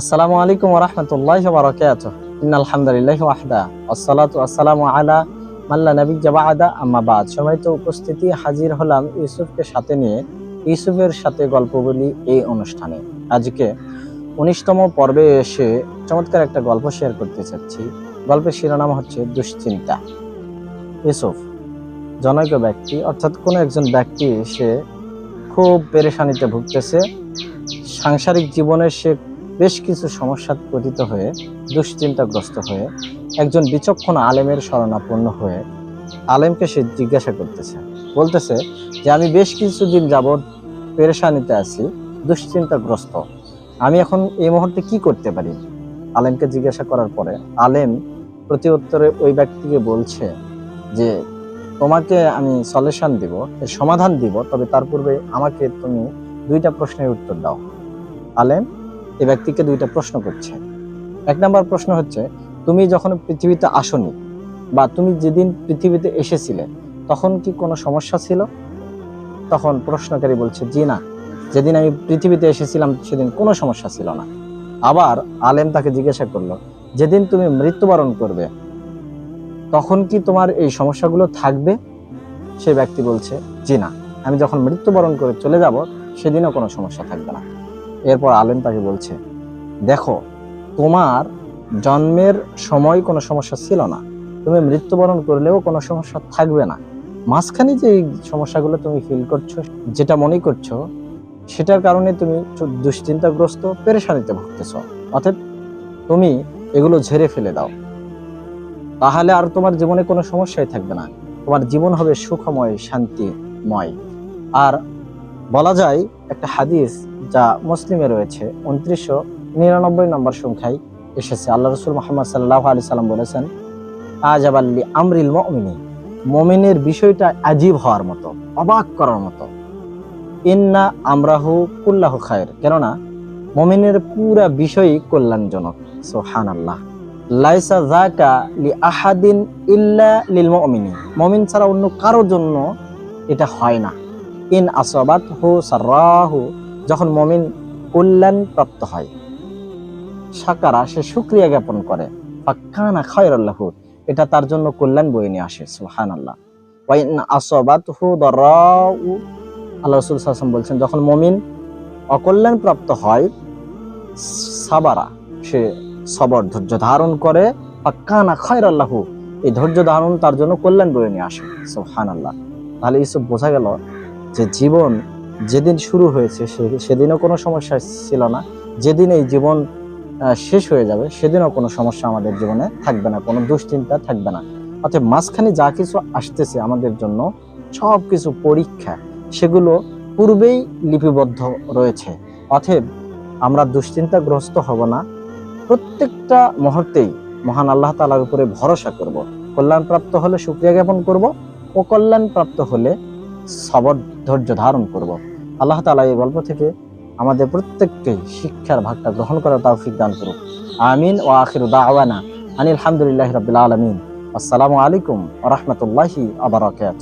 আসসালামু আলাইকুম ওরহমতুল্লাহ বারকাত ইন্নাল হামদুলিল্লাহ ওয়াহদা। আসসালাতু আসসালামু আলা মাল্লা নবী জাবাআদা আম্মা বাদ। সময় তো উপস্থিতি হাজির হলাম ইউসুফকে সাথে নিয়ে। ইউসুফের সাথে গল্প বলি এই অনুষ্ঠানে। আজকে উনিশতম পর্বে এসে চমৎকার একটা গল্প শেয়ার করতে চাচ্ছি। গল্পের শিরোনাম হচ্ছে দুশ্চিন্তা। ইউসুফ, জনৈক ব্যক্তি, অর্থাৎ কোনো একজন ব্যক্তি, সে খুব পেরেশানিতে ভুগতেছে। সাংসারিক জীবনে সে বেশ কিছু সমস্যা পতিত হয়ে, দুশ্চিন্তাগ্রস্ত হয়ে একজন বিচক্ষণ আলেমের শরণাপন্ন হয়ে আলেমকে সে জিজ্ঞাসা করতেছে। বলতেছে যে, আমি বেশ কিছুদিন যাবৎ পেরেশানিতে আছি, দুশ্চিন্তাগ্রস্ত। আমি এখন এই মুহূর্তে কি করতে পারি? আলেমকে জিজ্ঞাসা করার পরে আলেম প্রতি উত্তরে ওই ব্যক্তিকে বলছে যে, তোমাকে আমি সলিউশন দিব, সমাধান দিব, তবে তার পূর্বে আমাকে তুমি দুইটা প্রশ্নের উত্তর দাও। আলেম এই ব্যক্তিকে দুইটা প্রশ্ন করছে। এক নম্বর প্রশ্ন হচ্ছে, তুমি যখন পৃথিবীতে আসনি বা তুমি যেদিন পৃথিবীতে এসেছিলে, তখন কি কোনো সমস্যা ছিল? তখন প্রশ্নকারী বলছে, জি না, যেদিন আমি পৃথিবীতে এসেছিলাম সেদিন কোনো সমস্যা ছিল না। আবার আলেম তাকে জিজ্ঞাসা করল, যেদিন তুমি মৃত্যুবরণ করবে, তখন কি তোমার এই সমস্যাগুলো থাকবে? সে ব্যক্তি বলছে, জি না, আমি যখন মৃত্যুবরণ করে চলে যাব, সেদিনও কোনো সমস্যা থাকবে না। এরপর আলেম তাকে বলছে, দেখো, তোমার জন্মের সময় কোনো সমস্যা ছিল না। তুমি মৃত্যুবরণ করলেও কোনো সমস্যা থাকবে না। মাঝখানে যে সমস্যাগুলো তুমি ফিল করছ, যেটা মনে করছ, সেটার কারণে তুমি দুশ্চিন্তাগ্রস্ত, পেরেশানিতে ভুগতেছ। অর্থাৎ তুমি এগুলো ঝেড়ে ফেলে দাও। তাহলে আর তোমার জীবনে কোনো সমস্যাই থাকবে না। তোমার জীবন হবে সুখময়, শান্তিময়। আর বলা যায় একটা হাদিস যা মুসলিমে রয়েছে, উনত্রিশশো নিরানব্বই নম্বর সংখ্যায় এসেছে। আল্লাহ রসুল মোহাম্মদ সাল্লাহ আলি সাল্লাম বলেছেন আজাবাল্লি আমরিল মমিনী মমিনের বিষয়টা আজীব হওয়ার মতো, অবাক করার মতো। ইন্না আমরাহু কুল্লাহ খায়ের কেননা মমিনের পুরা বিষয়ই কল্যাণজনক সোহান আল্লাহ লাইসা জাকা লি আহাদিন ইল্লা লিল মুমিনি মুমিন ছাড়া অন্য কারোর জন্য এটা হয় না। ইন আসবাত হু সারাহু যখন মমিন কল্যাণ প্রাপ্ত হয়। সাকারা সে শুক্রিয়া জ্ঞাপন করে। ফাক্কানা খায়রাল্লাহু এটা তার জন্য কল্যাণ বয়ে নিয়ে আসে, সুবহানাল্লাহ। আল্লাহ ইন আসবাত হু দরাউ আল্লাহ রাসূল ওয়াসাল্লাম বলছেন, যখন মমিন অকল্যাণ প্রাপ্ত হয়, সাবারা, সে সবর ধৈর্য ধারণ করে। পাক্কানা খয়ের আল্লাহু এই ধৈর্য ধারণ তার জন্য কল্যাণ বয়ে নিয়ে আসে সোহান আল্লাহ তাহলে এইসব বোঝা গেল যে জীবন যেদিন শুরু হয়েছে সেদিনও কোনো সমস্যা ছিল না। যেদিন এই জীবন শেষ হয়ে যাবে, সেদিনও কোনো সমস্যা আমাদের জীবনে থাকবে না, কোনো দুশ্চিন্তা থাকবে না। অর্থাৎ মাঝখানে যা কিছু আসতেছে আমাদের জন্য, সব কিছু পরীক্ষা, সেগুলো পূর্বেই লিপিবদ্ধ রয়েছে। অতএব আমরা দুশ্চিন্তাগ্রস্ত হব না। প্রত্যেকটা মুহূর্তেই মহান আল্লাহ তালার উপরে ভরসা করব। কল্যাণ প্রাপ্ত হলে সুক্রিয়া জ্ঞাপন করব ও কল্যাণ প্রাপ্ত হলে সবর ধৈর্য ধারণ করব। আল্লাহ তালা এই গল্প থেকে আমাদের প্রত্যেককেই শিক্ষার ভাগটা গ্রহণ করার তৌফিক দান করুক। আমিন ও আখির দাওয়ানা আনিল হামদুলিল্লাহ রবিল আলমিন। আসসালামু আলাইকুম রহমতুল্লাহি আবরাকাত